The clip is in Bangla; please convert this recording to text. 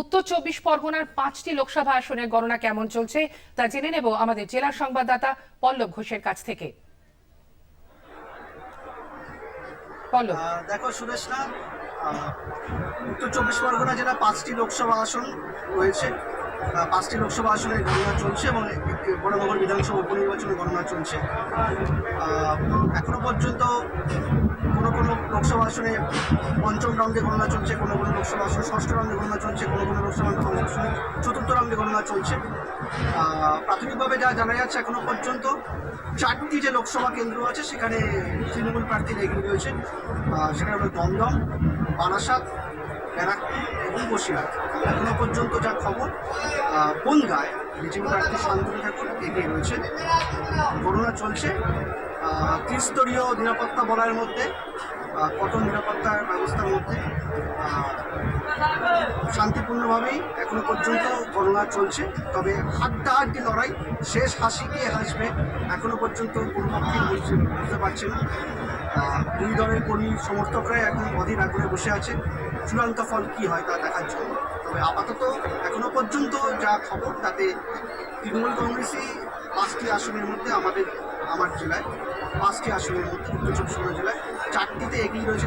উত্তর চব্বিশ পরগনার পাঁচটি লোকসভা আসনের গণনা কেমন চলছে তা জেনে নেব আমাদের জেলা সংবাদদাতা পল্লব ঘোষের কাছ থেকে। পল্লব। দেখো সুরেশ না উত্তর চব্বিশ পরগনা জেলা পাঁচটি লোকসভা আসন রয়েছে। পাঁচটি লোকসভা আসনের গণনা চলছে এবং বড়নগর বিধানসভা উপনির্বাচনের গণনা চলছে। এখনও পর্যন্ত লোকসভা আসনে পঞ্চম রাউন্ডে গণনা চলছে কোনো কোনো লোকসভা আসনে ষষ্ঠ রাউন্ডে গণনা চলছে কোনো কোনো লোকসভা আসনে চতুর্থ রাউন্ডে গণনা চলছে। প্রাথমিকভাবে যা জানা যাচ্ছে এখনও পর্যন্ত চারটি যে লোকসভা কেন্দ্র আছে, সেখানে তৃণমূল প্রার্থীর এগিয়ে রয়েছে। সেটা হলো দমদম, বারাসাত, ব্যারাকপুর এবং বসিরহাট। এখনও পর্যন্ত যা খবর বনগায় বিজেপি প্রার্থী শান্তনু ঠাকুর এগিয়ে রয়েছে। গণনা চলছে ত্রিস্তরীয় নিরাপত্তা বলার মধ্যে। কঠোর নিরাপত্তার ব্যবস্থার মধ্যে শান্তিপূর্ণভাবেই এখনও পর্যন্ত গণনা চলছে। তবে হাড্ডাহাড্ডি লড়াই, শেষ হাসি কে হাসবে, এখনও পর্যন্ত কোনো পক্ষে বুঝতে পারছে না। দুই দলের কর্মী সমর্থকরাই এখন অধীর আগ্রহে বসে আছে, চূড়ান্ত ফল কি হয় তা দেখার জন্য। তবে আপাতত এখনও পর্যন্ত যা খবর, তাতে তৃণমূল কংগ্রেসই পাঁচটি আসনের মধ্যে আমাদের, আমার জেলায়, পাঁচটি আসনের মধ্যে, উত্তর চব্বিশ জেলায় এগিয়ে রয়েছে